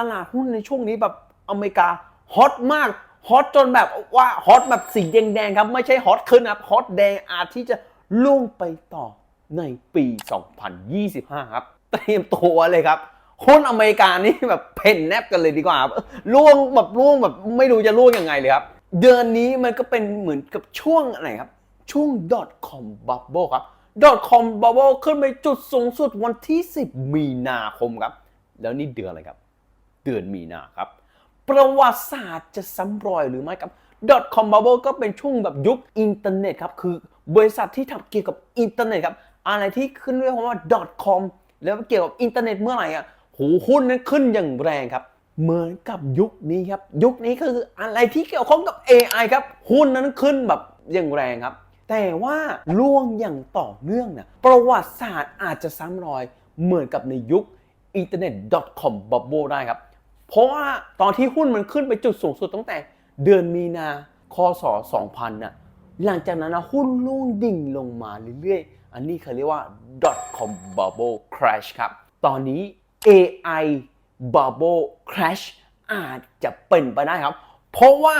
ตลาดหุ้นในช่วงนี้แบบอเมริกาฮอตมากฮอตจนแบบว่าฮอตแบบสีแดงๆครับ ไม่ใช่ฮอตขึ้นนะครับฮอตแดงอาจที่จะล่วงไปต่อในปี 2025 ครับ เตรียมตัวเลยครับหุ้นอเมริกานี่แบบเพ่นแนบกันเลยดีกว่าครับล่วงแบบล่วงแบบไม่รู้จะล่วงยังไงเลยครับ เดือนนี้มันก็เป็นเหมือนกับช่วงอะไรครับ ช่วง .com bubble ครับ .com bubble ขึ้นไปจุดสูงสุดวันที่ 10 มีนาคมครับ แล้วนี่เดือนอะไรครับ เดือนมีนาครับ ประวัติศาสตร์จะซ้ำรอยหรือไม่ครับ .com bubble ก็เป็นช่วงแบบยุคอินเทอร์เน็ตครับ คือบริษัทที่ทำเกี่ยวกับอินเทอร์เน็ตครับ อะไรที่ขึ้นเรียกว่า .com แล้วเกี่ยวกับอินเทอร์เน็ตเมื่อไหร่อะโหหุ้นนั้นขึ้นอย่างแรงครับ เหมือนกับยุคนี้ครับ ยุคนี้ก็คืออะไรที่เกี่ยวข้องกับ AI ครับ หุ้นนั้นขึ้นแบบอย่างแรงครับ แต่ว่าล่วงอย่างต่อเนื่องนะประวัติศาสตร์อาจจะซ้ำรอยเหมือนกับในยุคอินเทอร์เน็ต .com bubble ได้ครับ เพราะว่าตอนที่หุ้นมันขึ้นไปจุดสูงสุดตั้งแต่เดือนมีนาคศ2000น่ะหลังจากนั้นนะหุ้นล่วงดิ่งลงมาเรื่อยๆ อันนี้เขาเรียกว่า .com bubble crash ครับ ตอนนี้ AI bubble crash อาจจะเป็นไปได้ครับ เพราะว่า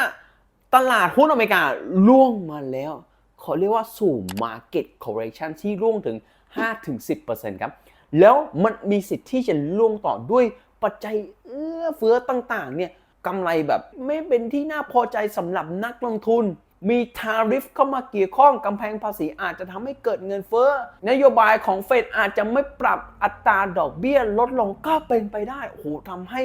ตลาดหุ้นอเมริกาล่วงมาแล้วเขาเรียกว่าสู่ market correction ที่ร่วงถึง 5-10%ครับ แล้วมันมีสิทธิ์ที่จะล่วงต่อด้วย ปัจจัยเอื้อเฟื้อต่าง ๆ เนี่ยกำไรแบบไม่เป็นที่น่าพอใจสำหรับนักลงทุน มีทาริฟเข้ามาเกี่ยวข้องกำแพงภาษีอาจจะทำให้เกิดเงินเฟ้อนโยบายของเฟดอาจจะไม่ปรับอัตราดอกเบี้ยลดลงก็เป็นไปได้โอ้โหทำให้